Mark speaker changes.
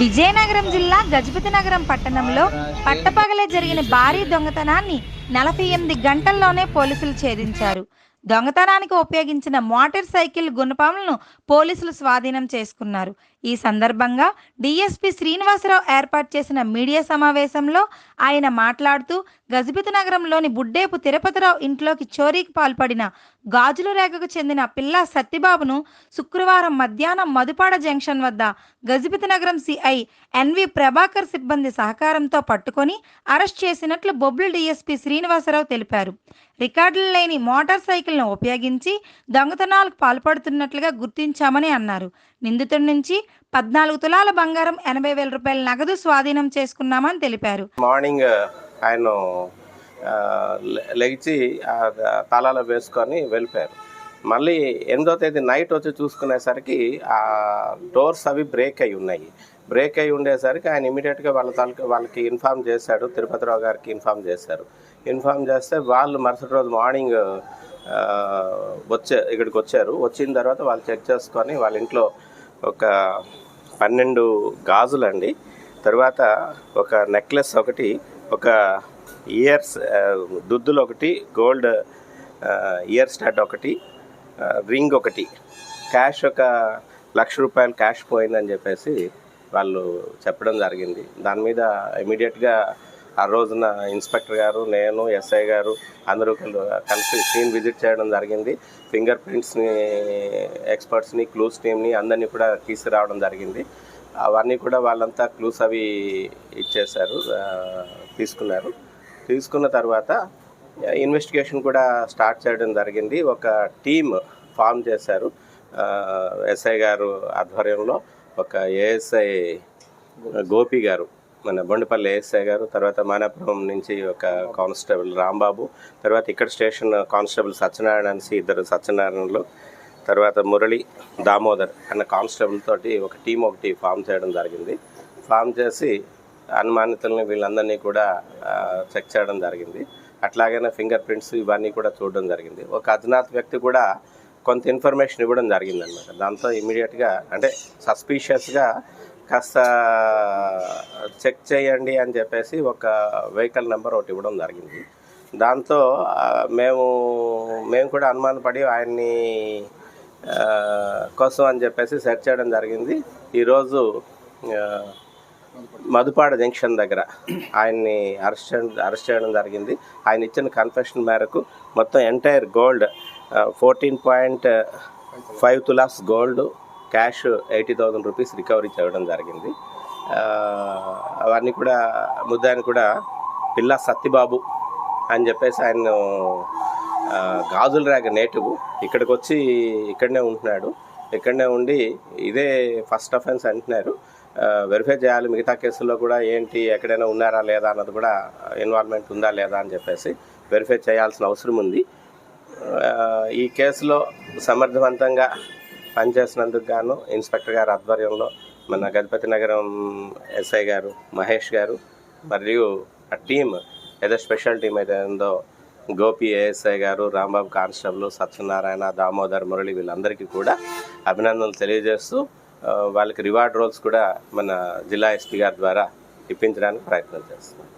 Speaker 1: విజయనగరం జిల్లా గజపతి నగరం పట్టణంలో పట్టపగలే జరిగిన భారీ దొంగతనాన్ని నలభై ఎనిమిది గంటల్లోనే పోలీసులు ఛేదించారు. దొంగతనానికి ఉపయోగించిన మోటార్ సైకిల్ గుణపాములను పోలీసులు స్వాధీనం చేసుకున్నారు. ఈ సందర్భంగా డీఎస్పీ శ్రీనివాసరావు ఏర్పాటు చేసిన మీడియా సమావేశంలో ఆయన మాట్లాడుతూ గజబిత నగరంలోని బుడ్డేపు తిరుపతిరావు ఇంట్లోకి చోరీకి పాల్పడిన గాజుల రేఖకు చెందిన పిల్ల సత్యబాబును శుక్రవారం మధ్యాహ్నం మధుపాడ జంక్షన్ వద్ద గజబిత నగరం సిఐ ఎన్వి ప్రభాకర్ సిబ్బంది సహకారంతో పట్టుకొని అరెస్ట్ చేసినట్లు బొబ్బులు డీఎస్పీ శ్రీనివాసరావు తెలిపారు. రికార్డులు లేని మోటార్ సైకిల్ను ఉపయోగించి దొంగతనాలకు పాల్పడుతున్నట్లుగా గుర్తించామని అన్నారు. నిందితుడి నుంచి పద్నాలుగు తులాల బంగారం ఎనభై వేల రూపాయల నగదు స్వాధీనం చేసుకున్నామని తెలిపారు.
Speaker 2: మార్నింగ్ ఆయన లెగిచి తాళాలు వేసుకొని వెళ్ళిపోయారు. మళ్ళీ ఎనిమిదో తేదీ నైట్ వచ్చి చూసుకునేసరికి ఆ డోర్స్ అవి బ్రేక్ అయి ఉన్నాయి. బ్రేక్ అయి ఉండేసరికి ఆయన ఇమీడియట్గా వాళ్ళ తాలూకా వాళ్ళకి ఇన్ఫామ్ చేశాడు. తిరుపతిరావు గారికి ఇన్ఫామ్ చేశారు. ఇన్ఫామ్ చేస్తే వాళ్ళు మరుసటి రోజు మార్నింగ్ వచ్చే ఇక్కడికి వచ్చారు. వచ్చిన తర్వాత వాళ్ళు చెక్ చేసుకొని వాళ్ళ ఇంట్లో ఒక పన్నెండు గాజులండి. తర్వాత ఒక నెక్లెస్ ఒకటి ఒక ఇయర్స్ దుద్దులు ఒకటి గోల్డ్ ఇయర్ స్టార్ట్ ఒకటి రింగ్ ఒకటి. క్యాష్ ఒక లక్ష రూపాయలు క్యాష్ పోయిందని చెప్పేసి వాళ్ళు చెప్పడం జరిగింది. దాని మీద ఇమీడియట్గా ఆ రోజున ఇన్స్పెక్టర్ గారు నేను ఎస్ఐ గారు అందరూ కలిసి సీన్ విజిట్ చేయడం జరిగింది. ఫింగర్ ప్రింట్స్ని ఎక్స్పర్ట్స్ని క్లూస్ టీమ్ని అందరినీ కూడా తీసుకురావడం జరిగింది. అవన్నీ కూడా వాళ్ళంతా క్లూస్ అవి ఇచ్చేశారు తీసుకున్నారు. తీసుకున్న తర్వాత ఇన్వెస్టిగేషన్ కూడా స్టార్ట్ చేయడం జరిగింది. ఒక టీమ్ ఫామ్ చేశారు ఎస్ఐ గారు ఆధ్వర్యంలో. ఒక ఏఎస్ఐ గోపి గారు మన బొండపల్లి ఏఎస్ఐ గారు తర్వాత మానాపురం నుంచి ఒక కానిస్టేబుల్ రాంబాబు తర్వాత ఇక్కడ స్టేషన్ కానిస్టేబుల్ సత్యనారాయణ అనేసి ఇద్దరు సత్యనారాయణలు తర్వాత మురళి దామోదర్ అన్న కానిస్టేబుల్ తోటి ఒక టీం ఒకటి ఫామ్ చేయడం జరిగింది. ఫామ్ చేసి అనుమానితుల్ని వీళ్ళందరినీ కూడా చెక్ చేయడం జరిగింది. అట్లాగనే ఫింగర్ ప్రింట్స్ ఇవన్నీ కూడా చూడడం జరిగింది. ఒక అజ్ఞాత వ్యక్తి కూడా కొంత ఇన్ఫర్మేషన్ ఇవ్వడం జరిగింది అనమాట దాంతో ఇమీడియట్గా అంటే సస్పీషియస్గా కాస్త చెక్ చేయండి అని చెప్పేసి ఒక వెహికల్ నెంబర్ ఒకటి ఇవ్వడం జరిగింది. దాంతో మేము మేము కూడా అనుమానపడి ఆయన్ని కోసం అని చెప్పేసి సెర్చ్ చేయడం జరిగింది. ఈరోజు మధుపాడ జంక్షన్ దగ్గర ఆయన్ని అరెస్ట్ చేయడం అరెస్ట్ చేయడం జరిగింది. ఆయన ఇచ్చిన కన్ఫెషన్ మేరకు మొత్తం entire gold fourteen point five tolas gold cash eighty thousand rupees recovery చేయడం జరిగింది. అవన్నీ కూడా ముద్దాయిని కూడా పిల్ల సత్యబాబు అని చెప్పేసి ఆయన గాజుల రేగ నేటివ్ ఇక్కడికి వచ్చి ఇక్కడనే ఉంటున్నాడు. ఇక్కడనే ఉండి ఇదే ఫస్ట్ అఫెన్స్ అంటున్నారు. వెరిఫై చేయాలి మిగతా కేసుల్లో కూడా ఏంటి ఎక్కడైనా ఉన్నారా లేదా అన్నది కూడా ఇన్వాల్వ్మెంట్ ఉందా లేదా అని చెప్పేసి వెరిఫై చేయాల్సిన అవసరం ఉంది. ఈ కేసులో సమర్థవంతంగా పనిచేసినందుకు గాను ఇన్స్పెక్టర్ గారి ఆధ్వర్యంలో మన గజపతి నగరం ఎస్ఐ గారు మహేష్ గారు మరియు ఆ టీం ఏదో స్పెషల్ టీం అయితే ఉందో గోపి ఏఎస్ఐ గారు రాంబాబు కానిస్టేబుల్ సత్యనారాయణ దామోదర్ మురళి వీళ్ళందరికీ కూడా అభినందనలు తెలియజేస్తూ వాళ్ళకి రివార్డ్ రోల్స్ కూడా మన జిల్లా ఎస్పీ గారి ద్వారా ఇప్పించడానికి ప్రయత్నం చేస్తున్నాం.